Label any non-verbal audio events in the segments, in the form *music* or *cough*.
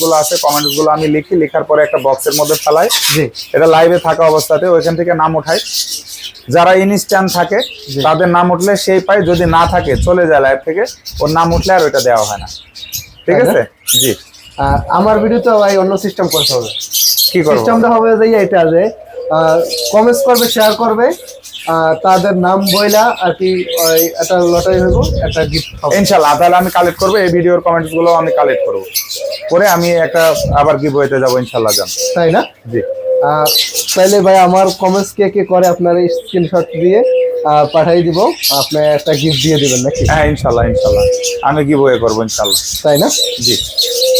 গুলো আছে কমেন্টসগুলো আমি লিখি লেখার পরে একটা বক্সের মধ্যে ফেলাই। জি। এটা লাইভে থাকা অবস্থাতে ওইখান থেকে নাম উঠাই যারা ইনস্ট্যান্ট থাকে তাদের নাম উঠলে সেই পায় যদি না থাকে চলে যায় লাইভ থেকে ওর নাম উঠলে আর ওইটা দেওয়া হয় না। ঠিক আছে? জি। আমার আমার ভিডিওতে ভাই অন্য সিস্টেম করতে হবে। কি করব? সিস্টেমটা হবে যে এটা যে কমেন্টস করবে শেয়ার করবে। তাদের নাম বইলা আর কি একটা লটারি হইব একটা গিফট হবে। ইনশাল্লাহ তাহলে আমি কালেক্ট করব এই ভিডিওর কমেন্টসগুলো আমি কালেক্ট করব। করে আমি একটা আবার গিভ হইতে যাব ইনশাল্লাহ জান। তাই না? জি। তাইলে ভাই আমার কমেন্টস কে কে করে আপনার স্ক্রিনশট দিয়ে পাঠাই দিব আপনি একটা গিফট দিয়ে দিবেন নাকি? হ্যাঁ ইনশাল্লাহ ইনশাল্লাহ। আমি গিভ হয়ে করব ইনশাল্লাহ। তাই না? জি।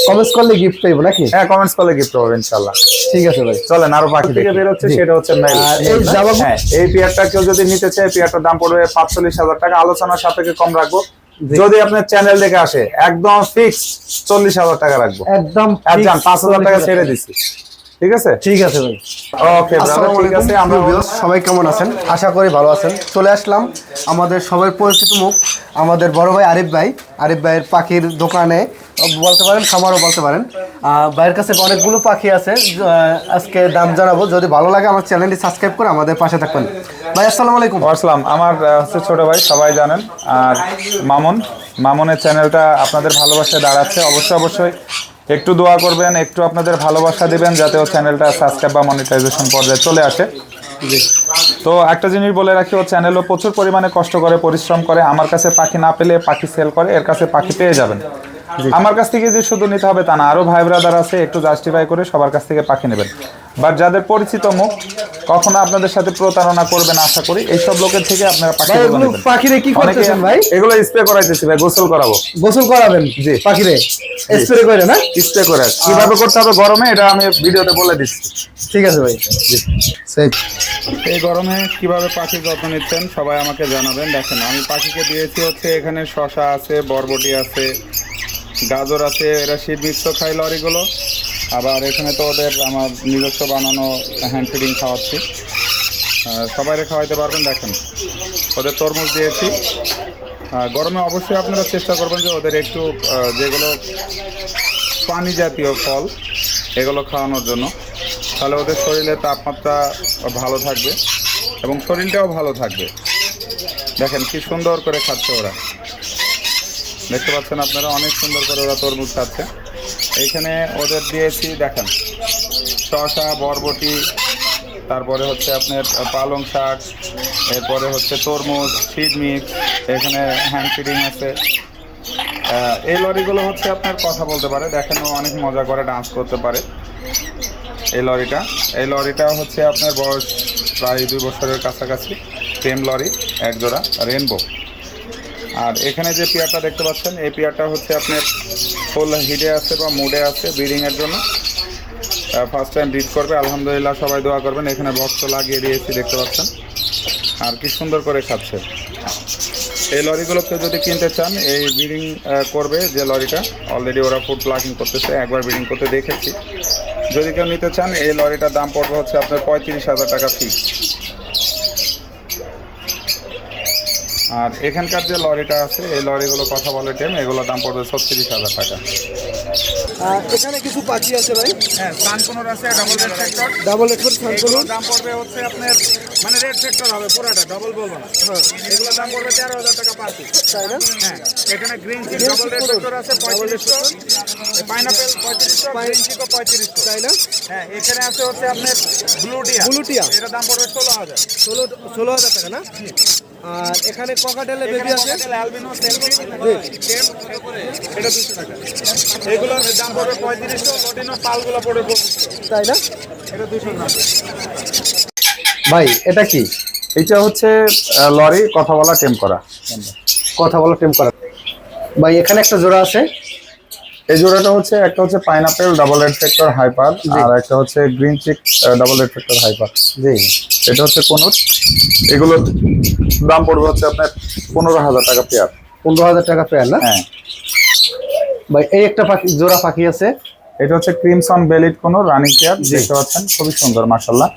কমেন্টস করলে গিফট পাইবো নাকি? হ্যাঁ কমেন্টস করলে গিফট পাবো ইনশাআল্লাহ। ঠিক আছে ভাই। চলেন আরও পাখি থেকে বের হচ্ছে সেটা হচ্ছে মেল এই জামা- হ্যাঁ এই পেয়ারটা কেউ যদি নিতে চায় পেয়ারটার দাম পড়বে পাঁচচল্লিশ হাজার টাকা। আলোচনার সাপেক্ষে কম রাখব। যদি আপনার চ্যানেল দেখে আসে একদম ফিক্স চল্লিশ হাজার টাকা রাখব। একদম একদম পাঁচ হাজার টাকা ছেড়ে দিচ্ছি ঠিক আছে? ঠিক আছে ভাই। ওকে আসসালামু আলাইকুম আমরা সবাই কেমন আছেন? আশা করি ভালো আছেন। চলে আসলাম আমাদের সবাই পরিচিত মুখ আমাদের বড় ভাই আরিফ ভাই। আরিফ ভাইয়ের পাখির দোকানে বলতে পারেন খামারও বলতে পারেন। ভাইয়ের কাছে অনেকগুলো পাখি আছে আজকে দাম জানাব। যদি ভালো লাগে আমার চ্যানেলটি সাবস্ক্রাইব করে আমাদের পাশে থাকবেন। ভাই আসসালামু আলাইকুম। আসসালাম। আমার হচ্ছে ছোট ভাই সবাই জানেন। আর মামুন মামুনের চ্যানেলটা আপনাদের ভালোবাসায় দাঁড়াচ্ছে। অবশ্যই অবশ্যই একটু দোয়া করবেন একটু আপনাদের ভালোবাসা দিবেন যাতে ও চ্যানেলটা সাবস্ক্রাইব বা মনিটাইজেশন পর্যায়ে চলে আসে। তো একটা জিনিস বলে রাখি ও চ্যানেলও প্রচুর পরিমাণে কষ্ট করে পরিশ্রম করে আমার কাছে পাখি না পেলে পাখি সেল করে এর কাছে পাখি পেয়ে যাবেন। আমার কাছ থেকে যে শুধু নিতে হবে তা না আরও ভাই ব্রাদার আছে একটু জাস্টিফাই করে সবার কাছ থেকে পাখি নেবেন। বাট যাদের পরিচিত মুখ কখনো আপনাদের সাথে প্রতারণা করবে না আশা করি এইসব লোকের থেকে আপনারা পাখি। পাখিরে কি করতেছেন ভাই? এগুলো স্প্রে করাইতেছি ভাই গোসল করাবো। গোসল করাবেন জি। পাখিরে? স্প্রে করে না? স্প্রে করে। কীভাবে করতে হবে গরমে এটা আমি ভিডিওতে বলে দিচ্ছি। ঠিক আছে ভাই। সেই। এই গরমে কীভাবে পাখির যত্ন নিচ্ছেন সবাই আমাকে জানাবেন। দেখেন আমি পাখিকে দিয়েছি হচ্ছে এখানে শশা আছে বরবটি আছে গাজর আছে, এরা শীত মিশ্র খাই লরিগুলো। আবার এখানে তো ওদের আমার নিজস্ব বানানো হ্যান্ড ফিডিং খাওয়াচ্ছি। সবাইরে খাওয়াইতে পারবেন, দেখেন। ওদের তরমুজ দিয়েছি। গরমে অবশ্যই আপনারা চেষ্টা করবেন যে ওদের একটু যেগুলো পানি জাতীয় ফল, এগুলো খাওয়ানোর জন্য। তাহলে ওদের শরীরে তাপমাত্রা ভালো থাকবে এবং শরীরটাও ভালো থাকবে। দেখেন কি সুন্দর করে খাচ্ছে ওরা। দেখতে পাচ্ছেন আপনারা, অনেক সুন্দর করে ওরা তরমুজ খাচ্ছে। এইখানে ওদের দিয়েছি, দেখেন, শসা, বরবটি, তারপরে হচ্ছে আপনার পালং শাক, এরপরে হচ্ছে তরমুজ সিড মিক্স এখানে হ্যান্ড ফিডিং আছে। এই লরিগুলো হচ্ছে আপনার কথা বলতে পারে, দেখেন অনেক মজা করে ডান্স করতে পারে। এই লরিটা এই লরিটা হচ্ছে আপনার বয়স প্রায় দুই বছরের কাছাকাছি সেম লরি এক জোড়া রেনবো আর এখানে যে পেয়ারটা দেখতে পাচ্ছেন, এই পেয়ারটা হচ্ছে আপনার ফুল হিডে আছে বা মুডে আছে ব্রিডিংয়ের জন্য। ফার্স্ট টাইম ব্রিড করবে, আলহামদুলিল্লাহ সবাই দোয়া করবেন, এখানে বক্স লাগিয়ে দিয়েছি দেখতে পাচ্ছেন। আর কি সুন্দর করে খাচ্ছে। এই লরিগুলো কেউ যদি কিনতে চান, এই ব্রিডিং করবে যে লরিটা। অলরেডি ওরা ফুড প্লাকিং করতেছে, একবার ব্রিডিং করতে দেখেছি। যদি কেউ নিতে চান, এই লরিটার দাম পড়বে হচ্ছে আপনার পঁয়ত্রিশ হাজার টাকা ফি আর এখানকার যে লরিটা আছে, এই লরিগুলো কথা বলে টেম, এগুলোর দাম পড়বে ছত্রিশ হাজার টাকা। এখানে কিছু পাখি আছে ভাই? হ্যাঁ সানকুনোর আছে ডাবল রেড সেক্টর ডাবল দাম পড়বে হচ্ছে আপনার মানে রেড সেক্টর হবে পুরোটা ডাবল বলব না। হ্যাঁ। এগুলোর দাম পড়বে তেরো হাজার টাকা পার পিস তাই না? হ্যাঁ এখানে green cheek double red sector আছে পঁয়ত্রিশশো পাইনাপেল পঁয়ত্রিশশো গ্রিন চিকও পঁয়ত্রিশশো তাই না? হ্যাঁ এখানে আছে হচ্ছে আপনার ব্লুটিয়া ব্লুটিয়া। এটার দাম পড়বে ষোলো হাজার। ষোলো ষোলো হাজার টাকা না? আর এখানে ককাটেলে বেবি আছে? অ্যালবিনো দাম পড়বে পঁয়ত্রিশশো লটিনো পালগুলো পড়বে তাই না? এটা দুশো গ্রাম। ভাই এটা কি? এটা হচ্ছে লরি কথা বলা টেম করা। কথা বলা টেম করা। ভাই এখানে একটা জোড়া আছে। এই জোড়াটা হচ্ছে একটা হচ্ছে pineapple double red factor hyper আর একটা হচ্ছে green cheek double red factor hyper জি এটা হচ্ছে কোনুর। এগুলোর দাম পড়বে হচ্ছে আপনার পনেরো হাজার টাকা পেয়ার পনেরো হাজার টাকা পেয়ার না? হ্যাঁ। ভাই এই একটা পাখি জোড়া পাখি আছে। এটা হচ্ছে crimson bellied conure running pair দেখতে পাচ্ছেন খুবই সুন্দর মাসাল্লাহ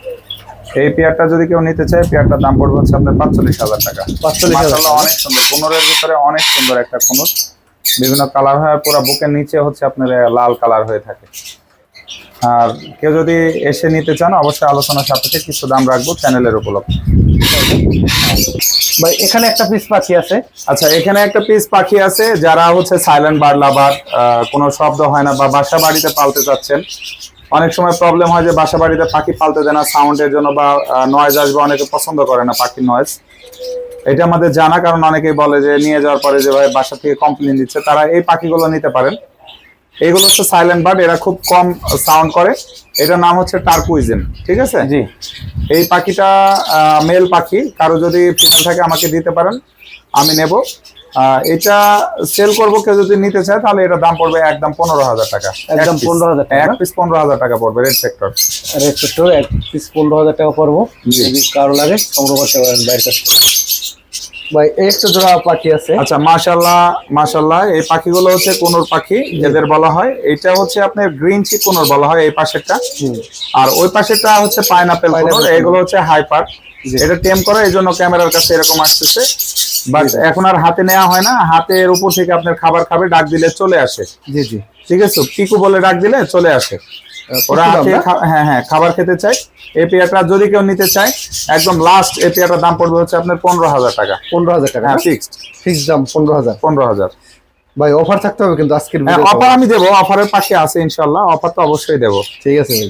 এই পেয়ারটা যদি কেউ নিতে চায় পেয়ারটার দাম পড়বে হচ্ছে আপনার পাঁচচল্লিশ হাজার টাকা। 45,000 মাশাআল্লাহ অনেক সুন্দর। পনেরোর ভিতরে অনেক সুন্দর একটা কোনুর। বিভিন্ন কালার হয় পুরো বুকের নিচে হচ্ছে আপনার লাল কালার হয়ে থাকে। আর কেউ যদি এসে নিতে চান অবশ্যই আলোচনা সাপেক্ষে কিছু দাম রাখব চ্যানেলের উপলক্ষে। ভাই, এখানে একটা পিস পাখি আছে। আচ্ছা এখানে একটা পিস পাখি আছে যারা হচ্ছে সাইলেন্ট বার্ড লাভার কোনো শব্দ হয় না বা বাসা বাড়িতে পালতে চাচ্ছেন। অনেক সময় প্রবলেম হয় যে বাসা বাড়িতে পাখি পালতে দেয় না সাউন্ডের জন্য বা নয়েজ আসবে, অনেকে পছন্দ করে না পাখির নয়েজ এটা আমাদের জানা, কারণ অনেকেই বলে যে, নিয়ে যাওয়ার পরে যে ভাই বাসা থেকে কমপ্লেন দিচ্ছে, তারা এই পাখিগুলো নিতে পারেন। এইগুলো হচ্ছে সাইলেন্ট বার্ড এরা খুব কম সাউন্ড করে। এটার নাম হচ্ছে টার্কুইজেন ঠিক আছে? জি। এই পাখিটা মেল পাখি কারও যদি ফিমেল থাকে আমাকে দিতে পারেন আমি নেব। এটা সেল করব কেউ যদি নিতে চায় তাহলে এটা দাম পড়বে একদম পনেরো হাজার টাকা। একদম 15,000 টাকা এক পিস পনেরো হাজার টাকা পড়বে রেড সেক্টর রেড সেক্টর এক পিস পনেরো হাজার টাকা পড়ব। যদি কারও লাগে সংগ্রহ করতে পারেন বাইরের কাছ থেকে। ভাই একটা জোড়া পাখি আছে। আচ্ছা মাশাল্লাহ মাশাল্লাহ এই পাখিগুলো হচ্ছে কোনোর পাখি এদের বলা হয়। এটা হচ্ছে আপনার গ্রিন চিক কোনোর বলা হয় এই পাশেরটা। আর ওই পাশেরটা হচ্ছে পাইনাপেল কোনোর এগুলো হচ্ছে হাইপার এটা টেম করা এই জন্য ক্যামেরার কাছে এরকম আসতেছে। বাট এখন আর হাতে নেওয়া হয় না হাতের উপর থেকে আপনার খাবার খাবে ডাক দিলে চলে আসে। জি জি। ঠিক আছে? পিকু বলে ডাক দিলে চলে আসে। ওরা হ্যাঁ হ্যাঁ খাবার খেতে চায়। এই পেয়ারটা যদি কেউ নিতে চায় একদম লাস্ট এই পেয়ারটার দাম পড়বে হচ্ছে আপনার পনেরো হাজার টাকা। পনেরো হাজার টাকা হ্যাঁ ফিক্সড ফিক্স দাম পনেরো হাজার। পনেরো হাজার। ভাই অফার থাকতে হবে কিন্তু আজকের হ্যাঁ অফার আমি দেবো অফারের পাশে আছে ইনশাল্লাহ অফার তো অবশ্যই দেবো। ঠিক আছে ভাই।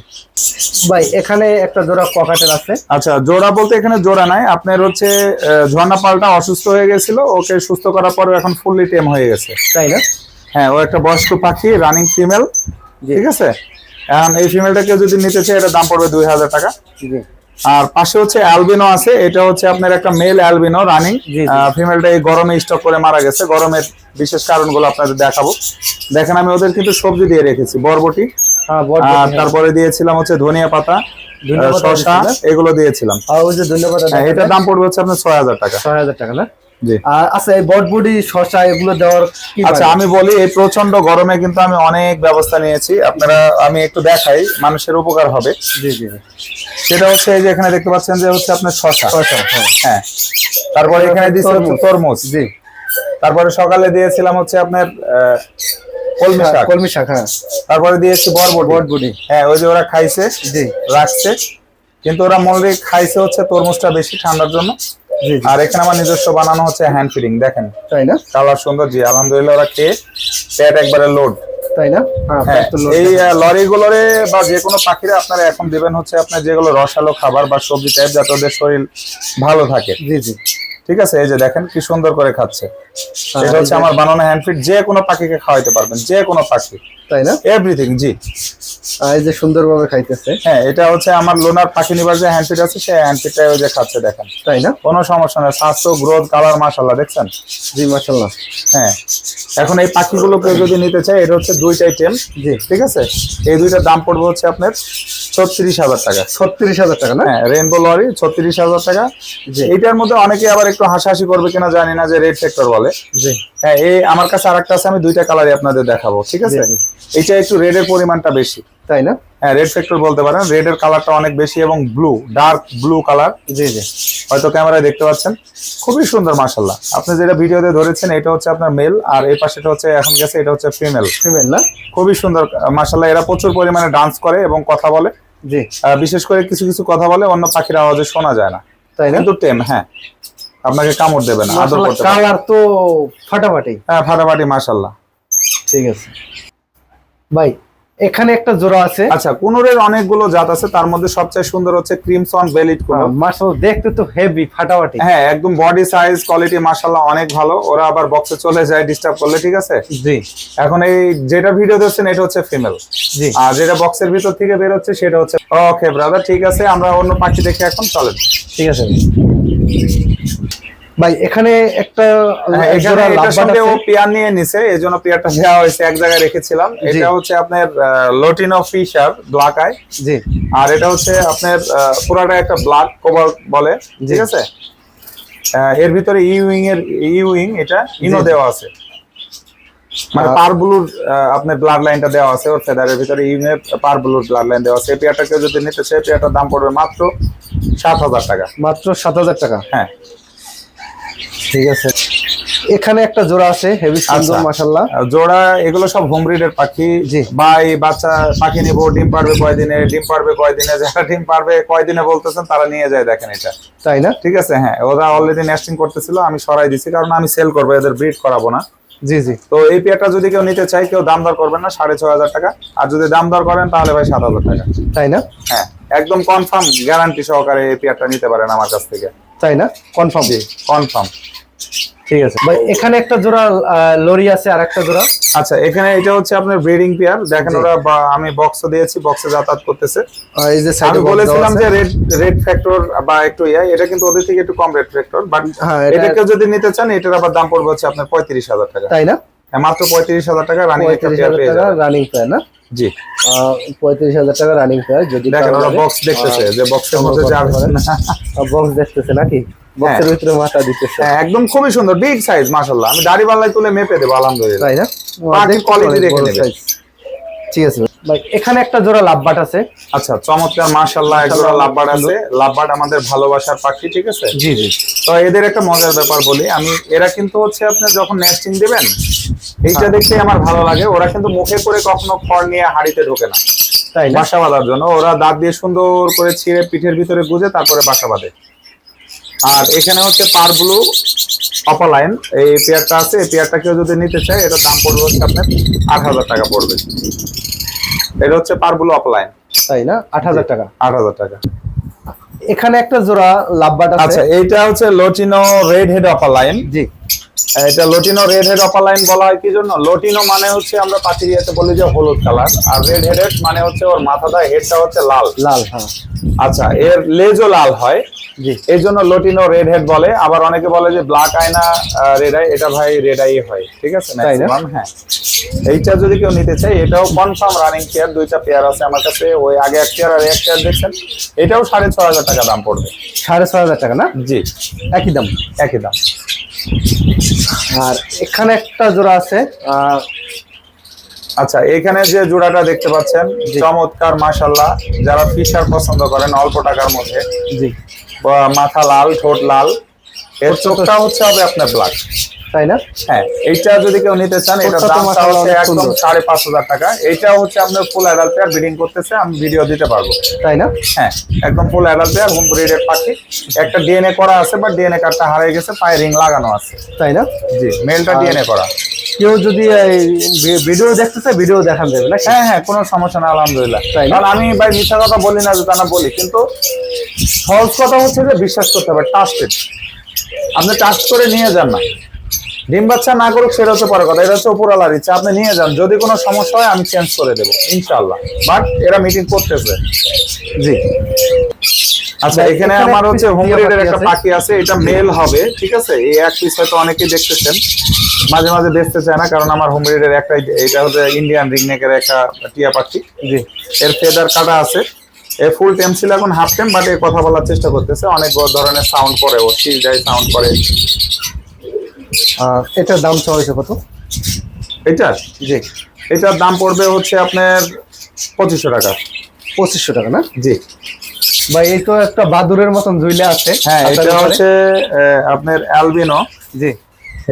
ভাই এখানে একটা জোড়া পকেটের আছে। আচ্ছা জোড়া বলতে এখানে জোড়া নাই। আপনার হচ্ছে ঝর্ণা পালটা অসুস্থ হয়ে গেছিল ওকে সুস্থ করার পরে এখন ফুললি টেম হয়ে গেছে। তাই না? হ্যাঁ ও একটা বয়স্ক পাখি রানিং ফিমেল ঠিক আছে? এখন এই ফিমেলটাকে যদি নিতে চাই এটা দাম পড়বে দুই হাজার টাকা। আর পাশে হচ্ছে অ্যালবিনো আছে এটা হচ্ছে আপনার একটা মেল অ্যালবিনো রানিং। ফিমেলটা এই গরমে স্টক করে মারা গেছে। গরমের বিশেষ কারণগুলো আপনাদের দেখাবো। দেখেন আমি ওদের কিন্তু সবজি দিয়ে রেখেছি বরবটি। হ্যাঁ আর তারপরে দিয়েছিলাম হচ্ছে ধনিয়া পাতা শসা এগুলো দিয়েছিলাম। হ্যাঁ এটার দাম পড়বে হচ্ছে আপনার ছয় হাজার টাকা। ছয় হাজার টাকা না? আর আচ্ছা এই বটবুডি শসা এগুলো দেওয়ার আচ্ছা? আমি বলি এই প্রচণ্ড গরমে কিন্তু আমি অনেক ব্যবস্থা নিয়েছি। আপনারা আমি একটু দেখাই মানুষের উপকার হবে। জি জি। সেটা হচ্ছে এই যে এখানে দেখতে পাচ্ছেন যে হচ্ছে আপনার শসা। হ্যাঁ। হ্যাঁ। তারপরে এখানে দিয়েছি তরমুজ। জি। তারপরে সকালে দিয়েছিলাম হচ্ছে আপনার কলমি শাক। কলমি শাক হ্যাঁ। তারপরে দিয়েছি বরবটি বটবুডি হ্যাঁ ওই যে ওরা খাইছে জি। রাখছে। কিন্তু ওরা মনে খাইছে হচ্ছে তরমুজটা বেশি ঠান্ডার জন্য। আর এখানে আমার নিজস্ব বানানো হচ্ছে হ্যান্ড ফিডিং দেখেন। তাই না? কালার সুন্দর জি আলহামদুলিল্লাহ ওরা খেয়ে প্যাড একবারে লোড তাই না? হ্যাঁ হ্যাঁ এই লরি গুলোরে বা যে কোনো পাখিরে আপনারা এখন দিবেন হচ্ছে আপনার যেগুলো রসালো খাবার বা সবজি টাইপ যাতে ওদের শরীর ভালো থাকে। জি জি। ঠিক আছে? এই যে দেখেন কি সুন্দর করে খাচ্ছে। হ্যাঁ, এটা হচ্ছে আমার বানানো হ্যান্ড ফিড যে কোনো পাখিকে খাওয়াইতে পারবেন যে কোনো পাখি। তাই না? এভরিথিং জি। এই যে সুন্দরভাবে খাইতেছে। হ্যাঁ এটা হচ্ছে আমার লোনার পাখি নিবার যে হ্যান্ড ফিড আছে সেই হ্যান্ড ফিডটাই ওই যে খাচ্ছে দেখেন। তাই না? কোনো সমস্যা নেই স্বাস্থ্য গ্রোথ কালার মাশাল্লাহ দেখছেন? জি মাশাল্লাহ হ্যাঁ। এখন এই পাখিগুলোকে যদি নিতে চাই এটা হচ্ছে দুইটাই টেম জি। ঠিক আছে? এই দুইটার দাম পড়বে হচ্ছে আপনার ছত্রিশ হাজার টাকা। ছত্রিশ হাজার টাকা না? হ্যাঁ রেনবো লরি ছত্রিশ হাজার টাকা। এইটার মধ্যে অনেকে আবার একটু হাসাহাসি করবে কিনা জানি না যে রেড সেক্টর বলে। জি। হ্যাঁ এই আমার কাছে আরেকটা আছে আমি দুইটা কালারই আপনাদের দেখাবো ঠিক আছে। এটা একটু রেডের পরিমাণটা বেশি। তাই না? হ্যাঁ রেড সেক্টর বলতে পারেন। রেডের কালারটা অনেক বেশি এবং ব্লু ডার্ক ব্লু কালার জি জি। হয়তো ক্যামেরায় দেখতে পাচ্ছেন। খুবই সুন্দর মাশাল্লাহ আপনি যেটা ভিডিওতে ধরেছেন এটা হচ্ছে আপনার মেল আর এই পাশেটা হচ্ছে এখন গেছে এটা হচ্ছে ফিমেল ফিমেল না? খুবই সুন্দর মাশাল্লাহ এরা প্রচুর পরিমাণে ডান্স করে এবং কথা বলে। জি। বিশেষ করে কিছু কিছু কথা বলে অন্য পাখির আওয়াজে শোনা যায় না। তাই না? কিন্তু টেম হ্যাঁ। আপনাকে কামড় দেবে না আদর করতে কালার তো ফাটাফাটি। হ্যাঁ ফাটাফাটি মাশাল্লাহ ঠিক আছে। ভাই এখানে একটা জোড়া আছে। আচ্ছা কুনুরের অনেকগুলো জাত আছে তার মধ্যে সবচেয়ে সুন্দর হচ্ছে ক্রিমসন বেলিট কুনুর। মার্শাল দেখতে তো হেভি ফাটাফাটি। হ্যাঁ একদম বডি সাইজ কোয়ালিটি মাশাল্লাহ অনেক ভালো। ওরা আবার বক্সে চলে যায় ডিস্টার্ব করলে ঠিক আছে? জি। এখন এই যেটা ভিডিও দেখছেন এটা হচ্ছে ফিমেল জি। আর যেটা বক্সের ভিতর থেকে বের হচ্ছে সেটা হচ্ছে ওকে ব্রাদার ঠিক আছে আমরা অন্য পাখি দেখে এখন চলেন। ঠিক আছে। ভাই এখানে একটা হ্যাঁ, এখানে এটার সঙ্গে ও। পেয়ার নিয়ে নিছে এই জন্য পেয়ারটা দেওয়া হয়েছে এক জায়গায় রেখেছিলাম। এটা হচ্ছে আপনার লোটিনো ফিশার ব্ল্যাক আই জি। আর এটা হচ্ছে আপনার পুরাটা একটা ব্ল্যাক কভার বলে ঠিক আছে? এর ভিতরে ইউইং এর ইউইং এটা ইনো দেওয়া আছে। মানে পার ব্লুর আপনার ব্লাড লাইনটা দেওয়া আছে ওর ফেদারের ভিতরে ইউইং এর পার ব্লুর ব্লাড লাইন দেওয়া আছে। এই পেয়ারটাকে যদি নিতে চাই পেয়ারটার দাম পড়বে মাত্র সাত হাজার টাকা। মাত্র সাত হাজার টাকা। হ্যাঁ। ঠিক আছে। এখানে একটা জোড়া আছে হেভি সুন্দর আচ্ছা। মাশাল্লাহ জোড়া এগুলো সব হোম ব্রিডের পাখি। জি। বা এই বাচ্চা পাখি নিব ডিম পারবে কয়দিনে ডিম পারবে কয়দিনে যারা ডিম পারবে কয়দিনে বলতেছেন তারা নিয়ে যায় দেখেন এটা। তাই না? ঠিক আছে হ্যাঁ ওরা অলরেডি নেস্টিং করতেছিল আমি সরাই দিছি কারণ আমি সেল করব এদের ব্রিড করাবো না। জি জি। তো এই পেয়ারটা যদি কেউ নিতে চায় কেউ দাম দর করবেন না সাড়ে ছয় হাজার টাকা। আর যদি দাম দর করেন তাহলে ভাই সাত হাজার টাকা। তাই না? হ্যাঁ একদম কনফার্ম গ্যারান্টি সহকারে এই পেয়ারটা নিতে পারেন আমার কাছ থেকে। তাই না? কনফার্ম জি কনফার্ম ঠিক আছে। ভাই এখানে একটা জোড়া লরি আছে আর একটা জোড়া। আচ্ছা এখানে এটা হচ্ছে আপনার ব্রিডিং পেয়ার দেখেন ওরা আমি বক্স দিয়েছি বক্সে যাতায়াত করতেছে। এই যে সাইডে আমি বলেছিলাম যে রেড রেড ফ্যাক্টর বা একটু ইয়া এটা কিন্তু ওদের থেকে একটু কম রেড ফ্যাক্টর বাট হ্যাঁ, এটা- কেউ যদি নিতে চান এটার আবার দাম পড়বে হচ্ছে আপনার পঁয়ত্রিশ হাজার টাকা। তাই না? হ্যাঁ, মাত্র পঁয়ত্রিশ হাজার টাকা রানিং একটা পেয়ার পেয়ে যাবেন। রানিং প্রায় না? জি। পঁয়ত্রিশ হাজার টাকা রানিং প্রায় যদি দেখেন ওরা বক্স দেখতেছে যে বক্সের মধ্যে যা বক্স *laughs* দেখতেছে নাকি? বক্সের ভিতরে মাথা দিতেছে। হ্যাঁ একদম খুবই সুন্দর বিগ সাইজ মাশাআল্লাহ। আমি দাড়ি পাল্লায় তুলে মেপে দেবো আলহামদুলিল্লাহ। তাই না? বাকি অনেক দেখে নেবে। ঠিক আছে। ভাই এখানে একটা জোড়া লাভবাট আছে। আচ্ছা চমৎকার মাশাআল্লাহ একজোড়া লাভবার্ড আছে। লাভবার্ড আমাদের ভালোবাসার পাখি ঠিক আছে? জি জি। তো এদের একটা মজার ব্যাপার বলি। আমি এরা কিন্তু হচ্ছে আপনি যখন নেস্টিং দিবেন এইটা হ্যাঁ। দেখতে আমার ভালো লাগে। ওরা কিন্তু মুখে করে কখনো খড় নিয়ে হাড়িতে ঢোকে না। তাই বাসা বাঁধার জন্য। ওরা দাঁত দিয়ে সুন্দর করে ছিঁড়ে পিঠের ভিতরে গুজে তারপরে বাসা বাঁধে। আর এখানে হচ্ছে পার ব্লু অপালাইন এই পেয়ারটা আছে এই পেয়ারটা কেউ যদি নিতে চায় এটার দাম পড়বে হচ্ছে আপনার আট হাজার টাকা পড়বে। এটা হচ্ছে পার ব্লু অপালাইন তাই না? আট হাজার টাকা। আট হাজার টাকা। এখানে একটা জোড়া লাভবাট আছে। আচ্ছা এইটা হচ্ছে লোটিনো রেড হেড অপালাইন জি। এটা লোটিনো রেড হেড অপালাইন বলা হয় কি জন্য? লোটিনো মানে হচ্ছে আমরা পাখির ইয়েতে বলি যে হলুদ কালার আর রেড হেডেড মানে হচ্ছে ওর মাথাটা হেডটা হচ্ছে লাল। লাল হ্যাঁ। আচ্ছা এর লেজও লাল হয়। জি। এই জন্য লোটিনো রেড হেড বলে আবার অনেকে বলে যে ব্ল্যাক আয়না রেড আই এটা ভাই রেড আই হয় ঠিক আছে? ম্যাক্সিমাম হ্যাঁ। এইটা যদি কেউ নিতে চায় এটাও কনফার্ম রানিং পেয়ার দুইটা পেয়ার আছে আমার কাছে ওই আগে এক পেয়ার আর এক পেয়ার দেখছেন। এটাও সাড়ে ছ হাজার টাকা দাম পড়বে। সাড়ে ছয় হাজার টাকা না? জি। একই দাম? একই দাম। আর এখানে একটা জোড়া আছে আচ্ছা এখানে যে জোড়াটা দেখতে পাচ্ছেন চমৎকার মাশাল্লাহ যারা ফিশার পছন্দ করেন অল্প টাকার মধ্যে। জি। মাথা লাল ঠোঁট লাল। এর চোখটা হচ্ছে হবে আপনার ব্ল্যাক তাই না হ্যাঁ এইটা যদি কেউ নিতে চান এটা দামটা হচ্ছে একদম সাড়ে পাঁচ হাজার টাকা। এইটা হচ্ছে আপনার ফুল অ্যাডাল্ট পেয়ার ব্রিডিং করতেছে আমি ভিডিও দিতে পারব। তাই না হ্যাঁ একদম ফুল অ্যাডাল্ট পেয়ার হোম ব্রিডের পাখি। একটা ডিএনএ করা আছে বাট ডিএনএ কার্ডটা হারিয়ে গেছে পায়ে রিং লাগানো আছে। তাই না জি মেলটা ডিএনএ করা। কেউ যদি ভিডিও দেখতে চায় ভিডিও দেখান যাবে না হ্যাঁ হ্যাঁ কোনো সমস্যা না আলহামদুলিল্লাহ? কারণ আমি ভাই মিথ্যা কথা বলি না যে তা না বলি কিন্তু সহজ কথা হচ্ছে যে বিশ্বাস করতে হবে ট্রাস্টেড আপনি ট্রাস্ট করে নিয়ে যান না। ডিম বাচ্চা না করুক সেটা হচ্ছে পরে কথা। এটা হচ্ছে উপরালার ইচ্ছা। আপনি নিয়ে যান। যদি কোনো সমস্যা হয় আমি চেঞ্জ করে দেবো ইনশাল্লাহ বাট এরা মিটিং করতেছে। জি। আচ্ছা এখানে আমার হচ্ছে হোম টিয়া ব্রিডের একটা পাখি আছে। এটা মেল হবে ঠিক আছে? এই এক পিস হয়তো অনেকেই দেখতেছেন। মাঝে মাঝে দেখতে চায় না কারণ আমার হোম ব্রিডের একটা এটা হচ্ছে ইন্ডিয়ান রিংনেকের একটা টিয়া পাখি। জি। এর ফেদার কাটা আছে। এ ফুল টেম ছিল এখন হাফ টেম বাট এ কথা বলার চেষ্টা করতেছে। অনেক বড় ধরনের সাউন্ড করে ও সিল সাউন্ড করে। এটার দাম চাওয়া হয়েছে কত? এটা? জি। এটার দাম পড়বে হচ্ছে আপনার পঁচিশশো টাকা। পঁচিশশো টাকা না? জি। ভাই এই তো একটা বাদুরের মতন ঝুলে আছে। হ্যাঁ এটা হচ্ছে আপনার অ্যালবিনো। জি।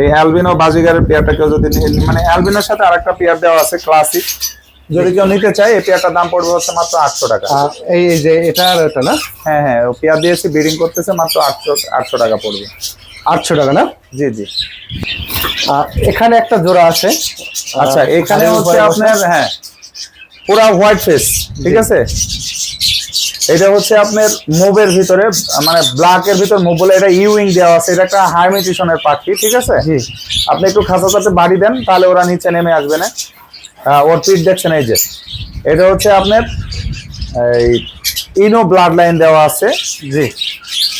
এই অ্যালবিনো বাজিগারের পেয়ারটা কেউ যদি মানে অ্যালবিনোর সাথে আরেকটা পেয়ার দেওয়া আছে ক্লাসিক। যদি কেউ নিতে চায় এই পেয়ারটার দাম পড়বে হচ্ছে মাত্র আটশো টাকা। এই যে এটা আর ওটা না? হ্যাঁ হ্যাঁ পেয়ার দিয়েছি ব্রিডিং করতেছে মাত্র আটশো আটশো টাকা পড়বে। আটশো টাকা না? জি জি। এখানে একটা জোড়া আছে। আচ্ছা এখানে হচ্ছে আপনার হ্যাঁ পুরা হোয়াইট ফেস ঠিক আছে? এটা হচ্ছে আপনার মুভের ভিতরে মানে ব্ল্যাক এর ভিতর মুভ বলে এটা ইউইং দেওয়া আছে এটা একটা হাইমিটেশনের পাখি ঠিক আছে? জি। আপনি একটু খাঁচা চাতে বাড়ি দেন তাহলে ওরা নিচে নেমে আসবে না। ওর পিঠ দেখছেন এই যে। এটা হচ্ছে আপনার এই ইনো ব্লাড লাইন দেওয়া আছে। জি।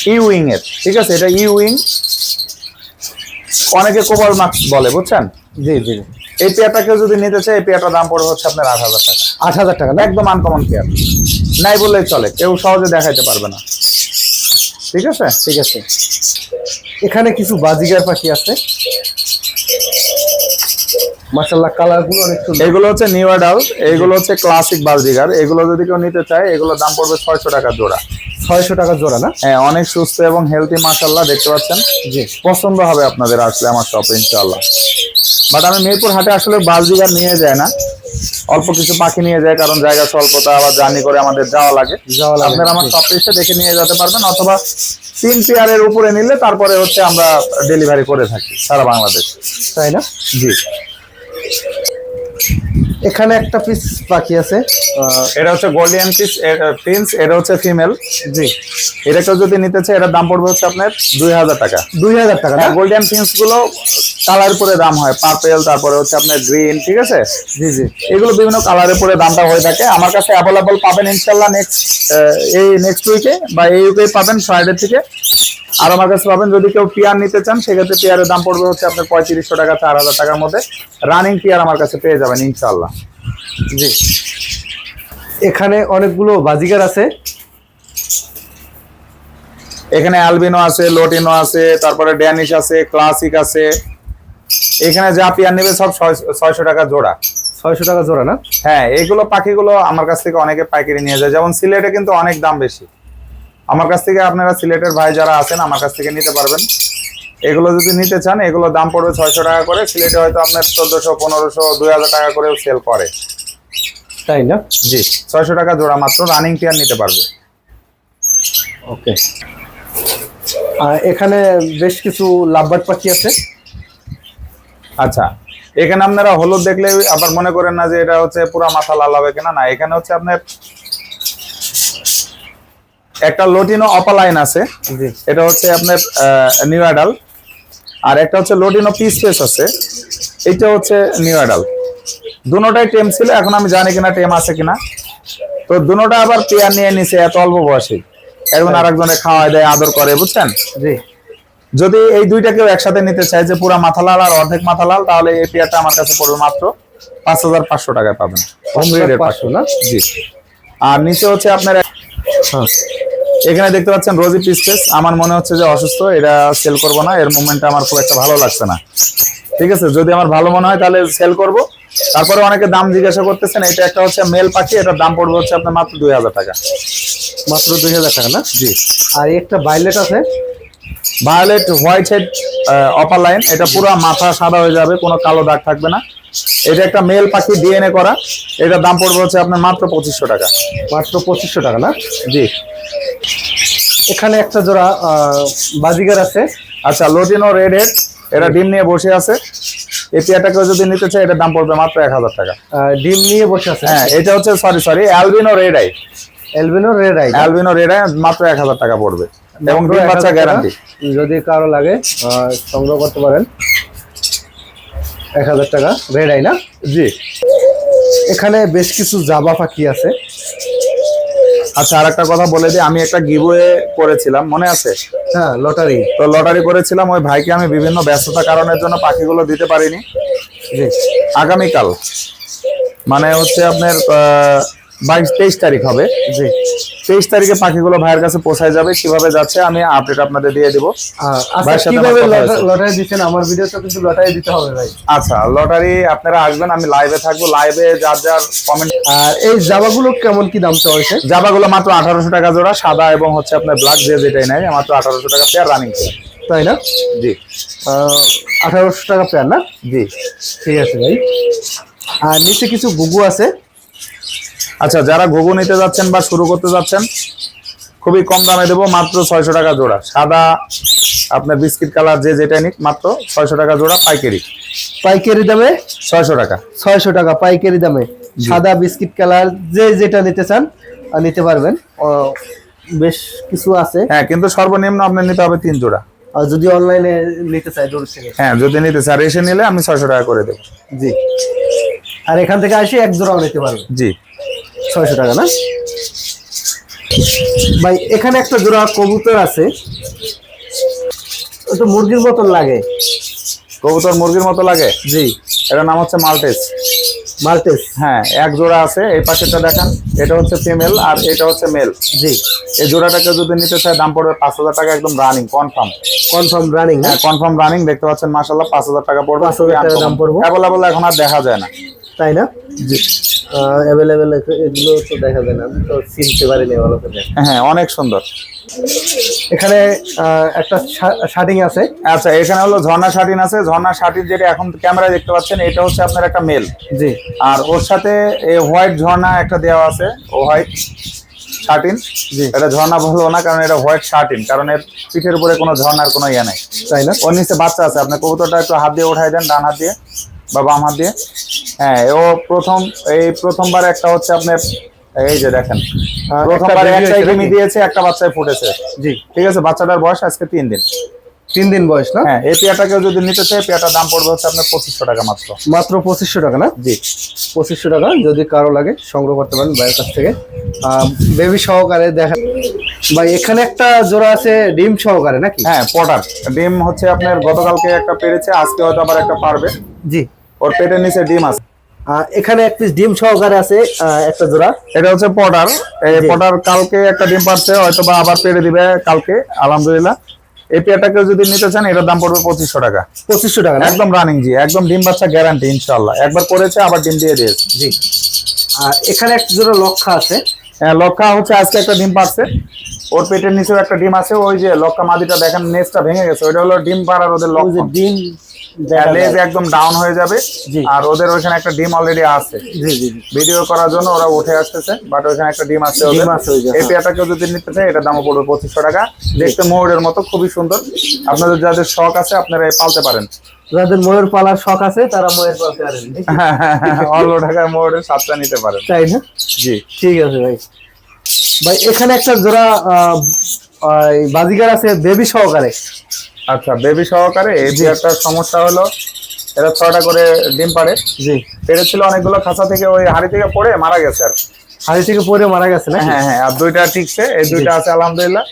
ইউইং এর ঠিক আছে? এটা ইউইং অনেকে কোবল মাছ বলে বুঝছেন? জি জি। এই পেয়ারটা কেউ যদি নিতে চায় এই পেয়ারটার দাম পড়বে হচ্ছে আপনার আট হাজার টাকা। আট হাজার টাকা না? একদম আনকমন পেয়ার। নাই বললেই চলে কেউ সহজে দেখাইতে পারবে না। ঠিক আছে? ঠিক আছে। এখানে কিছু বাজিগার পাখি আছে। মাশাল্লাহ কালারগুলো অনেক সুন্দর। এগুলো হচ্ছে নিউ অ্যাডাল্ট এগুলো হচ্ছে ক্লাসিক বাজিগার। এগুলো যদি কেউ নিতে চায় এগুলোর দাম পড়বে ছয়শো টাকা জোড়া। ছয়শো টাকা জোড়া না? হ্যাঁ অনেক সুস্থ এবং হেলদি মাশাল্লাহ দেখতে পাচ্ছেন। জি। পছন্দ হবে আপনাদের আসলে আমার শপে ইনশাল্লাহ বাট আমি মিরপুর হাটে আসলে বালজিগার নিয়ে যায় না। অল্প কিছু পাখি নিয়ে যায় কারণ জায়গা স্বল্পতা আবার জার্নি করে আমাদের যাওয়া লাগে। আপনারা আমার। শপে এসে দেখে নিয়ে যেতে পারবেন অথবা তিন পেয়ারের উপরে নিলে তারপরে হচ্ছে আমরা ডেলিভারি করে থাকি সারা বাংলাদেশ। তাই না? জি। এখানে একটা পিস পাখি আছে। এটা হচ্ছে গোল্ডিয়ান পিস প্রিন্স এটা হচ্ছে ফিমেল জি। এটা কেউ যদি নিতে চায় এটার দাম পড়বে হচ্ছে আপনার দুই হাজার টাকা। দুই হাজার টাকা না? গোল্ডেন পিন্সগুলো কালার পরে দাম হয় পার্পেল তারপরে হচ্ছে আপনার গ্রিন ঠিক আছে? জি জি। এগুলো বিভিন্ন কালারের পরে দামটা হয়ে থাকে। আমার কাছে অ্যাভেলেবল পাবেন ইনশাল্লাহ নেক্সট এই নেক্সট উইকে বা এই উইকে পাবেন ফ্রাইডে থেকে। আর আমার কাছে পাবেন যদি কেউ পেয়ার নিতে চান সেক্ষেত্রে পেয়ারের দাম পড়বে হচ্ছে আপনার পঁয়ত্রিশশো টাকা চার হাজার টাকার মধ্যে। রানিং পেয়ার আমার কাছে পেয়ে যাবেন ইনশাল্লাহ জি। এখানে অনেকগুলো বাজিগার আছে। এখানে অ্যালবিনো আছে লোটিনো আছে তারপরে ড্যানিশ আছে ক্লাসিক আছে। এখানে যা পেয়ার নেবে সব ছয়শো টাকা জোড়া। ছয়শো টাকা জোড়া না? হ্যাঁ এইগুলো পাখিগুলো আমার কাছ থেকে অনেকে পাইকারি নিয়ে যায়। যেমন সিলেটে কিন্তু অনেক দাম বেশি। আমার কাছ থেকে আপনারা সিলেটের ভাই যারা আছেন আমার কাছ থেকে নিতে পারবেন। এগুলো যদি নিতে চান এগুলো দাম পড়বে ছয়শো টাকা করে। সিলেটে হয়তো আপনার চোদ্দশো পনেরোশো দুই হাজার টাকা করেও সেল করে। তাই না? জি। ছয়শো টাকা জোড়া মাত্র রানিং পেয়ার নিতে পারবে। ওকে। এখানে বেশ কিছু লাভবার্ড পাখি আছে। আচ্ছা এখানে আপনারা হলুদ দেখলে আবার মনে করেন না যে এটা হচ্ছে পুরা মাথা লাল হবে কিনা। না এখানে হচ্ছে আপনার একটা লোটিনো অপালাইন আছে। জি। এটা হচ্ছে আপনার নিউ অ্যাডাল আর একটা হচ্ছে লোডিনো পিস পেস আছে। এটা হচ্ছে নিউ অ্যাডাল দুটোটাই টেম ছিল এখন আমি জানি কিনা টেম আছে কিনা। তো দুটোটা আবার পেয়ার নিয়ে নিছে এত অল্প বয়সে। একজন আরেকজনে খাওয়ায় দেয় আদর করে বুঝছেন? জি। যদি এই দুইটা কেউ একসাথে নিতে চায় যে পুরা মাথা লাল আর অর্ধেক মাথা লাল তাহলে এই পেয়ারটা আমার কাছে পড়বে মাত্র পাঁচ হাজার পাঁচশো টাকায় পাবেন। হোম রেডের পাঁচশো না? জি। আর নিচে হচ্ছে আপনার হ্যাঁ। এখানে দেখতে পাচ্ছেন রোজি পিসপেস আমার মনে হচ্ছে যে অসুস্থ এটা সেল করব না এর মুভমেন্টটা আমার খুব একটা ভালো লাগছে না। ঠিক আছে যদি আমার ভালো মনে হয় তাহলে সেল করব। তারপরে অনেকে দাম জিজ্ঞাসা করতেছেন এটা একটা হচ্ছে মেল পাখি এটার দাম পড়বে হচ্ছে আপনার মাত্র দুই হাজার টাকা। মাত্র দুই হাজার টাকা না? জি। আর একটা বাইলেট আছে? Violet white head opaline এটা পুরো মাথা সাদা হয়ে যাবে কোনো কালো দাগ থাকবে না। এটা একটা মেল পাখি ডিএনএ করা এটার দাম পড়বে হচ্ছে আপনার মাত্র পঁচিশশো টাকা। মাত্র পঁচিশশো টাকা না? জি। এখানে একটা জোড়া বাজিগার আছে। আচ্ছা লোটিনো রেড হেড এটা ডিম নিয়ে বসে আছে। এই যদি নিতে চাই দাম পড়বে মাত্র এক হাজার টাকা। ডিম নিয়ে বসে আছে হ্যাঁ এটা হচ্ছে sorry sorry albino red eye albino red eye albino red eye মাত্র এক হাজার টাকা পড়বে। এবং ডিম বাচ্চা গ্যারান্টি যদি কারও লাগে সংগ্রহ করতে পারেন। এক হাজার টাকা রেড আই না? জি। এখানে বেশ কিছু জাবা পাখি আছে। আচ্ছা আর একটা কথা বলে দিই আমি একটা গিভওয়ে করেছিলাম মনে আছে? হ্যাঁ লটারি। তো লটারি করেছিলাম, ওই ভাইকে আমি বিভিন্ন ব্যস্ততা কারণের জন্য পাখিগুলো দিতে পারিনি। জি। আগামীকাল মানে হচ্ছে আপনার বাইশ, তেইশ তারিখ হবে। জি। তেইশ তারিখে পাখিগুলো ভাইয়ের কাছে পৌঁছায় যাবে কীভাবে যাচ্ছে আমি আপডেট আপনাদের দিয়ে দিব। আহ, আচ্ছা লটারি- দিচ্ছেন? আমার ভিডিওতে কিন্তু লটারি দিতে হবে ভাই। আচ্ছা লটারি আপনারা আসবেন আমি লাইভে থাকব লাইভে যার যার কমেন্ট আর এই জাবাগুলো কেমন কি দাম চাওয়া হয়েছে জামাগুলো মাত্র আঠারোশো টাকা জোড়া সাদা এবং হচ্ছে আপনার ব্ল্যাক যে যেটাই নেয় মাত্র আঠারোশো টাকা পেয়ার রানিং তাই না? জি। আঠারোশো টাকা পেয়ার না? জি। ঠিক আছে ভাই। আর নিচে কিছু গুগু আছে। আচ্ছা যারা ঘুঘু নিতে যাচ্ছেন বা শুরু করতে যাচ্ছেন খুবই কম দামে দেবো মাত্র ছয়শো টাকা জোড়া। সাদা আপনার বিস্কিট কালার যে যেটা নিক মাত্র ছয়শো টাকা জোড়া পাইকারি। পাইকারি দামে? ছয়শো টাকা। ছয়শো টাকা পাইকারি দামে। সাদা বিস্কিট কালার যে যেটা নিতে চান নিতে পারবেন। বেশ কিছু আছে। হ্যাঁ কিন্তু সর্বনিম্ন আপনার নিতে হবে তিন জোড়া। আর যদি অনলাইনে নিতে চাই দূর থেকে। হ্যাঁ যদি নিতে চান এসে নিলে আমি ছয়শো টাকা করে দেবো। জি। আর এখান থেকে আসি এক জোড়াও নিতে পারবেন। জি। ছয়শো টাকা না? ভাই এখানে একটা জোড়া কবুতর আছে। তো মুরগির মতন লাগে। কবুতর মুরগির মতো লাগে? জি। এটার নাম হচ্ছে মাল্টেস। মাল্টেস। হ্যাঁ এক জোড়া আছে এই পাশেরটা দেখান। এটা হচ্ছে ফিমেল আর এটা হচ্ছে মেল জি। এই জোড়াটাকে যদি নিতে চায় দাম পড়বে পাঁচ হাজার টাকা একদম রানিং কনফার্ম কনফার্ম রানিং হ্যাঁ কনফার্ম রানিং দেখতে পাচ্ছেন মাসাল্লাহ পাঁচ হাজার টাকা পড়বে। 5,000 টাকা দাম পড়বে। অ্যাভেলেবল এখন আর দেখা যায় না। তাই না? জি। অ্যাভেলেবেল এগুলো তো দেখা যায় না। তো চিনতে পারিনি ভালো করে হ্যাঁ অনেক সুন্দর। এখানে একটা শার্টিং আছে। আচ্ছা এখানে হলো ঝর্ণা শাটিন আছে। ঝর্ণা শাটিন যেটা এখন ক্যামেরায় দেখতে পাচ্ছেন এটা হচ্ছে আপনার একটা মেল। জি। আর ওর সাথে এই হোয়াইট ঝর্ণা একটা দেওয়া আছে ও হোয়াইট শার্টিন। জি। এটা ঝর্ণা বলব না কারণ এটা হোয়াইট শার্টিন কারণ এর পিঠের উপরে কোনো ঝর্ণার কোনো ইয়ে নাই। তাই না? ওর নিচে বাচ্চা আছে আপনি কবুতরটা একটু হাত দিয়ে উঠাই দেন ডান হাত দিয়ে। বা বাম হাত দিয়ে। হ্যাঁ ও প্রথম এই প্রথমবার একটা হচ্ছে আপনার এই যে দেখেন প্রথমবার একটাই ডিমি দিয়েছে একটা বাচ্চায় ফুটেছে। জি। ঠিক আছে বাচ্চাটার বয়স আজকে তিন দিন। তিন দিন বয়স না? হ্যাঁ এই পেয়াটাকেও যদি নিতে চাই পেয়াটার দাম পড়বে হচ্ছে আপনার পঁচিশশো টাকা মাত্র। মাত্র পঁচিশশো টাকা না? জি। পঁচিশশো টাকা যদি কারও লাগে সংগ্রহ করতে পারেন ভাইয়ের কাছ থেকে। বেবি সহকারে দেখা ভাই এখানে একটা জোড়া আছে ডিম সহকারে নাকি? হ্যাঁ পটার ডিম হচ্ছে আপনার গতকালকে একটা পেরেছে আজকে হয়তো আবার একটা পারবে। জি। ওর পেটের নিচে ডিম আছে। এখানে এক পিস ডিম সহকারে আছে একটা জোড়া। এটা হচ্ছে পটার। এই পটার কালকে একটা ডিম পারছে হয়তো বা আবার পেরে দিবে কালকে আলহামদুলিল্লাহ। এই পেয়ারটাকে যদি নিতে চান এটার দাম পড়বে পঁচিশশো টাকা। পঁচিশশো টাকা একদম রানিং জি একদম ডিম বাচ্চা গ্যারান্টি ইনশাল্লাহ একবার করেছে আবার ডিম দিয়ে দিয়েছে। জি। আর এখানে একটা জোড়া লক্ষা আছে। হ্যাঁ লক্ষা হচ্ছে আজকে একটা ডিম পারছে। ওর পেটের নিচেও একটা ডিম আছে ওই যে লক্ষা মাদিটা দেখেন নেজটা ভেঙে গেছে। ওইটা হলো ডিম পাড়ার ওদের যে ডিম লেজ। একদম ডাউন হয়ে যাবে। আর ওদের ওইখানে একটা ডিম অলরেডি আছে। জি জি জি। ভিডিও করার জন্য ওরা উঠে আসতেছে বাট ওইখানে একটা ডিম আছে এই হ্যাঁ। পেয়াটাকেও যদি নিতে চাই এটার দাম পড়বে পঁচিশশো টাকা। দেখতে ময়ূরের মতো খুবই সুন্দর। আপনাদের যাদের শখ আছে আপনারা পালতে পারেন। যাদের ময়ূর পালার শখ আছে তারা ময়ূর পালতে পারেন। *laughs* অল্প টাকায় ময়ূরের সাতটা নিতে পারেন। তাই না? জি। ঠিক আছে ভাই। ভাই এখানে একটা জোড়া আহ, বাজিগার আছে বেবি সহকারে। আচ্ছা বেবি সহকারে এই পেয়ারটার সমস্যা হলো এটা ছয়টা করে ডিম পারে জি। পেরেছিল অনেকগুলো খাঁচা থেকে ওই হাড়ি থেকে পড়ে মারা গেছে আর। হাড়ি থেকে পড়ে মারা গেছে না হ্যাঁ হ্যাঁ আর দুইটা ঠিকছে এই দুইটা আছে আলহামদুলিল্লাহ।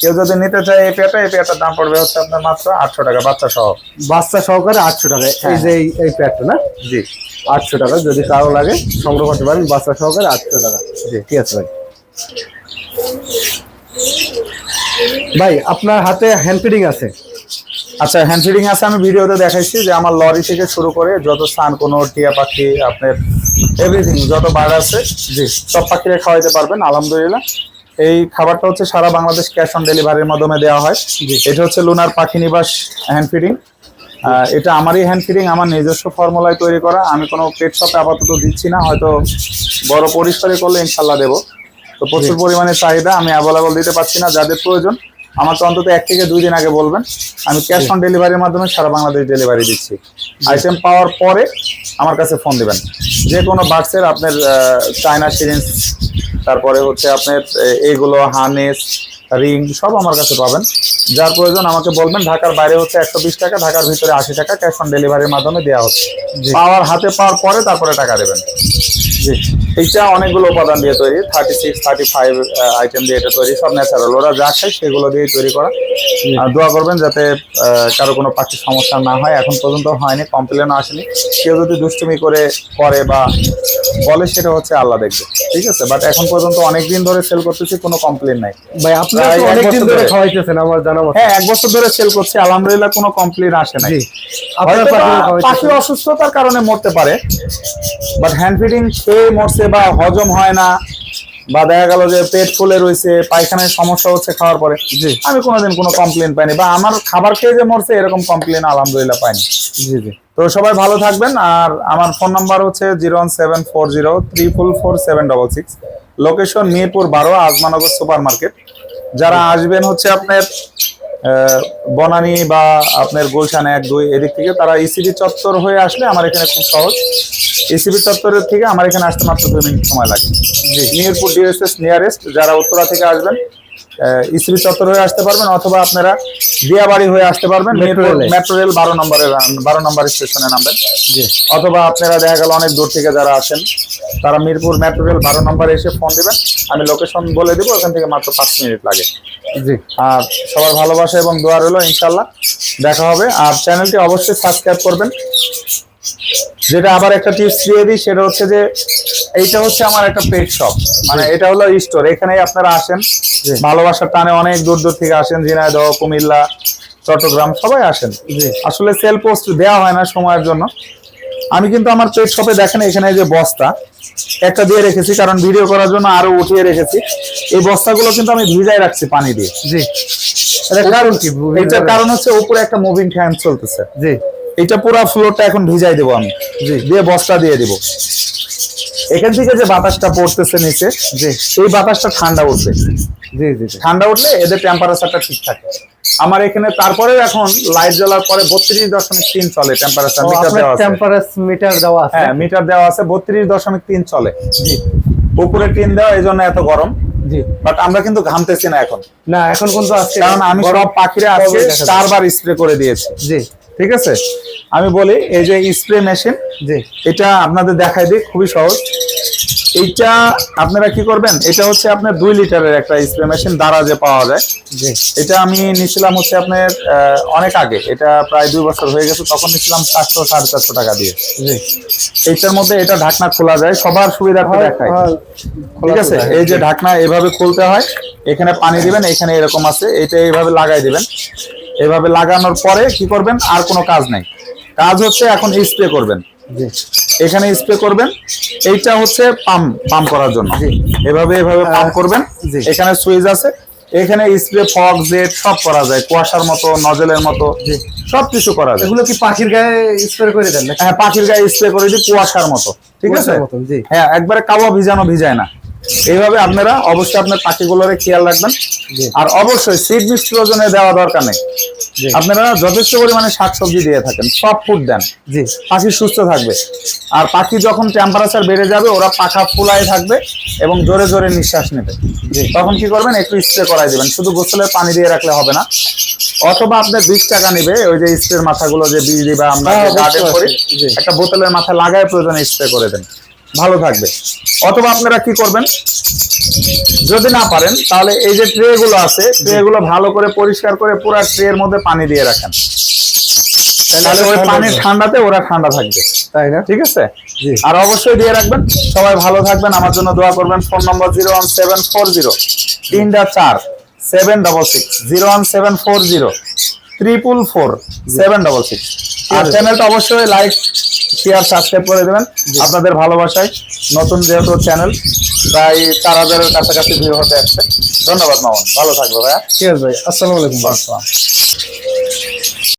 কেউ যদি নিতে চায় এই পেয়ারটা এই পেয়ারটার দাম পড়বে হচ্ছে আপনার মাত্র আটশো টাকা বাচ্চা সহ। বাচ্চা সহকারে আটশো টাকা। এই যে এই- প্যাকটা না? জি। আটশো টাকা যদি কারও লাগে সংগ্রহ করতে পারেন বাচ্চা সহকারে আটশো টাকা। জি। ঠিক আছে ভাই। ভাই আপনার হাতে হ্যান্ড ফিডিং আছে? আচ্ছা হ্যান্ড ফিডিং আছে আমি ভিডিওতে দেখাইছি যে আমার লরি থেকে শুরু করে যত স্থান কোনো টিয়া পাখি আপনার এভরিথিং যত বার আছে জি সব পাখিরে খাওয়াইতে পারবেন আলহামদুলিল্লাহ। এই খাবারটা হচ্ছে সারা বাংলাদেশ ক্যাশ অন ডেলিভারির মাধ্যমে দেওয়া হয়। জি। এটা হচ্ছে লুনার পাখি নিবাস হ্যান্ড ফিডিং এটা আমারই হ্যান্ড ফিডিং আমার নিজস্ব ফর্মুলায় তৈরি করা। আমি কোনো পেট শপে আপাতত দিচ্ছি না হয়তো বড় পরিসরে করলে ইনশাল্লাহ দেবো। তো প্রচুর পরিমাণে চাহিদা আমি অ্যাভেলেবল দিতে পারছি না যাদের প্রয়োজন। আমাকে অন্তত এক থেকে দুই দিন আগে বলবেন আমি ক্যাশ অন ডেলিভারির মাধ্যমে সারা বাংলাদেশ ডেলিভারি দিচ্ছি। আইটেম পাওয়ার পরে আমার কাছে ফোন দেবেন। যে কোনো বাক্সের আপনার চায়না সিরিঞ্জ তারপরে হচ্ছে আপনার এইগুলো হানেস রিং সব আমার কাছে পাবেন। যার প্রয়োজন আমাকে বলবেন ঢাকার বাইরে হচ্ছে একশো বিশ টাকা ঢাকার ভিতরে আশি টাকা ক্যাশ অন ডেলিভারির মাধ্যমে দেওয়া হচ্ছে। পাওয়ার হাতে পাওয়ার পরে তারপরে টাকা দেবেন। জি। এইটা অনেকগুলো উপাদান দিয়ে তৈরি thirty six thirty five item দিয়ে এটা তৈরি সব ন্যাচারাল ওরা যা খায় সেগুলো দিয়ে তৈরি করা। আর দোয়া করবেন যাতে কারও কোনো পাখির সমস্যা না হয়। এখন পর্যন্ত হয়নি কমপ্লেনও আসেনি। কেউ যদি দুষ্টুমি করে করে বা বলে সেটা হচ্ছে আল্লাহ দেখবে। ঠিক আছে? বাট এখন পর্যন্ত অনেক দিন ধরে সেল করতেছি কোনো কমপ্লেন নাই। ভাই আপনার প্রায় এক অনেকদিন বছর ধরে ধরে। খাওয়াইতেছেন আমার জানা মতো। হ্যাঁ এক বছর ধরে সেল করছি আলহামদুলিল্লাহ কোনো কমপ্লেন আসে নাই। পাখি অসুস্থতার কারণে মরতে পারে বাট হ্যান্ড ফিডিং খেয়ে মরছে বা হজম হয় না বা দেখা গেল যে পেট ফুলে রয়েছে পায়খানায় সমস্যা হচ্ছে খাওয়ার পরে। আমি কোনোদিন কোনো কমপ্লেন পাইনি বা আমার খাবার খেয়ে যে মরছে এরকম কমপ্লেন আলহামদুলিল্লাহ পাইনি। জি জি। তো সবাই ভালো থাকবেন আর আমার ফোন নাম্বার হচ্ছে zero one seven four zero three triple four seven double six location Mirpur বারো আজমানগর সুপার মার্কেট যারা আসবেন হচ্ছে আপনার বনানি বা আপনার গুলশান এক দুই এদিক থেকে তারা ইসিবি চত্বর হয়ে আসলে আমার এখানে খুব সহজ। ইসিবি চত্বরের থেকে আমার এখানে আসতে মাত্র দুই মিনিট সময় লাগে। জি। মিরপুর ডিএসএস নিয়ারেস্ট যারা উত্তরা থেকে আসবেন ইসিবি চত্বর হয়ে আসতে পারবেন অথবা আপনারা দিয়াবাড়ি হয়ে আসতে পারবেন। Metro rail. বারো নম্বরের বারো নম্বর স্টেশনে নামবেন। জি। অথবা আপনারা দেখা গেল অনেক দূর থেকে যারা আসেন তারা মিরপুর মেট্রো রেল বারো নম্বরে এসে ফোন দিবেন। আমি লোকেশন বলে দিব ওখান থেকে মাত্র পাঁচ মিনিট লাগে। জি। আর সবার ভালোবাসা এবং দোয়া রইল ইনশাল্লাহ। দেখা হবে। আর চ্যানেলটি অবশ্যই সাবস্ক্রাইব করবেন। যেটা আবার একটা টিপস দিয়ে দিই সেটা হচ্ছে যে এইটা হচ্ছে আমার একটা পেট শপ মানে এটা হলো স্টোর এখানেই আপনারা আসেন। ভালোবাসার টানে অনেক দূর দূর থেকে আসেন ঝিনাইদহ কুমিল্লা চট্টগ্রাম সবাই আসেন। আসলে সেল পোস্ট দেওয়া হয় না সময়ের জন্য। আমি কিন্তু আমার পেট শপে দেখেন এখানে যে বস্তা একটা দিয়ে রেখেছি কারণ ভিডিও করার জন্য আরও উঠিয়ে রেখেছি। এই বস্তাগুলো কিন্তু আমি ভিজাই রাখছি পানি দিয়ে। জি। কারণ কি এটার কারণ হচ্ছে উপরে একটা মুভিং ফ্যান চলতেছে। জি। এটা পুরো ফ্লোরটা এখন ভিজাই দেবো আমি। জি। দিয়ে বস্তা দিয়ে দিব। এখান থেকে যে বাতাসটা পড়তেছে নিচে জি এই বাতাসটা ঠান্ডা উঠবে। জি জি ঠান্ডা উঠলে এদের টেম্পারেচারটা ঠিক থাকে। আমার এখানে তারপরে এখন লাইট জ্বলার পরে বত্রিশ দশমিক তিন চলে টেম্পারেচার মিটার দেওয়া আছে। টেম্পারেচার মিটার দেওয়া আছে? হ্যাঁ মিটার দেওয়া আছে বত্রিশ দশমিক তিন চলে। জি উপরে টিন দেওয়া এই জন্য এত গরম। জি। বাট আমরা কিন্তু ঘামতেছি না এখন। না এখন কিন্তু কারণ আমি সব পাখিরা আজকে চারবার স্প্রে করে দিয়েছি। জি। ঠিক আছে? আমি বলি এই যে স্প্রে মেশিন জি। এটা আপনাদের দেখাই দিই খুবই সহজ। এইটা আপনারা কি করবেন? এটা হচ্ছে আপনার দুই লিটারের একটা স্প্রে মেশিন দ্বারা যে পাওয়া যায়। জি। এটা আমি নিছিলাম হচ্ছে আপনার অনেক আগে। এটা প্রায় দুই বছর হয়ে গেছে তখন নিছিলাম চারশো সাড়ে চারশো টাকা দিয়ে। জি। এইটার মধ্যে এটা ঢাকনা খোলা যায় সবার সুবিধা দেখায় ঠিক আছে? এই যে ঢাকনা এভাবে খুলতে হয় এখানে পানি দিবেন এখানে এরকম আছে এটা এইভাবে লাগাই দিবেন। এভাবে লাগানোর পরে কি করবেন? আর কোনো কাজ নাই। কাজ হচ্ছে এখন স্প্রে করবেন। জি। এখানে স্প্রে করবেন। এইটা হচ্ছে পাম্প পাম্প করার জন্য। এভাবে এভাবে পাম্প করবেন। জি। এখানে সুইচ আছে। এখানে স্প্রে ফগ জেট সব করা যায়। কুয়াশার মতো নজলের মতো। সব কিছু করা যায়। এগুলো কি পাখির গায়ে স্প্রে করে দেন হ্যাঁ পাখির গায়ে স্প্রে করে দিই কুয়াশার মতো। ঠিক আছে? জি। হ্যাঁ একবারে কাওয়া ভিজানো ভিজায় না। এইভাবে আপনারা অবশ্যই আপনার পাখিগুলোরে খেয়াল রাখবেন। আর অবশ্যই সিড মিক্স প্রয়োজনে দেওয়া দরকার নেই। আপনারা যথেষ্ট পরিমাণে শাকসবজি দিয়ে থাকেন সব ফুড দেন। জি। পাখি সুস্থ থাকবে। আর পাখি যখন টেম্পারেচার বেড়ে যাবে ওরা পাখা ফুলায় থাকবে এবং জোরে জোরে নিঃশ্বাস নেবে। তখন কি করবেন? একটু স্প্রে করাই দিবেন। শুধু গোসলের পানি দিয়ে রাখলে হবে না। অথবা আপনার বিশ টাকা নেবে ওই যে স্প্রের মাথাগুলো যে বীজ দিবা আমরা হ্যাঁ, গার্ডেন করি একটা বোতলের মাথায় লাগায় প্রয়োজনে স্প্রে করে দেন। ভালো থাকবে। অথবা আপনারা কি করবেন? যদি না পারেন তাহলে এই যে ট্রে গুলো আছে ট্রে গুলো ভালো করে পরিষ্কার করে পুরো ট্রে এর মধ্যে পানি দিয়ে রাখেন। তাহলে ওই পানির ঠান্ডাতে ওরা ঠান্ডা থাকবে। তাই না? ঠিক আছে? জি। আর অবশ্যই দিয়ে রাখবেন। সবাই ভালো থাকবেন। আমার জন্য দোয়া করবেন। Phone number zero one seven four zero তিনটা চার seven double six zero one seven four zero triple four seven double six. আর চ্যানেলটা অবশ্যই লাইক শেয়ার সাবস্ক্রাইব করে দেবেন। আপনাদের ভালোবাসায় নতুন যেহেতু চ্যানেল প্রায় চার হাজারের কাছাকাছি ভিউ হতে আসছে। ধন্যবাদ মামন। ভালো থাকবে ভাইয়া। ঠিক আছে ভাই আসসালামু আলাইকুম। আসসালাম।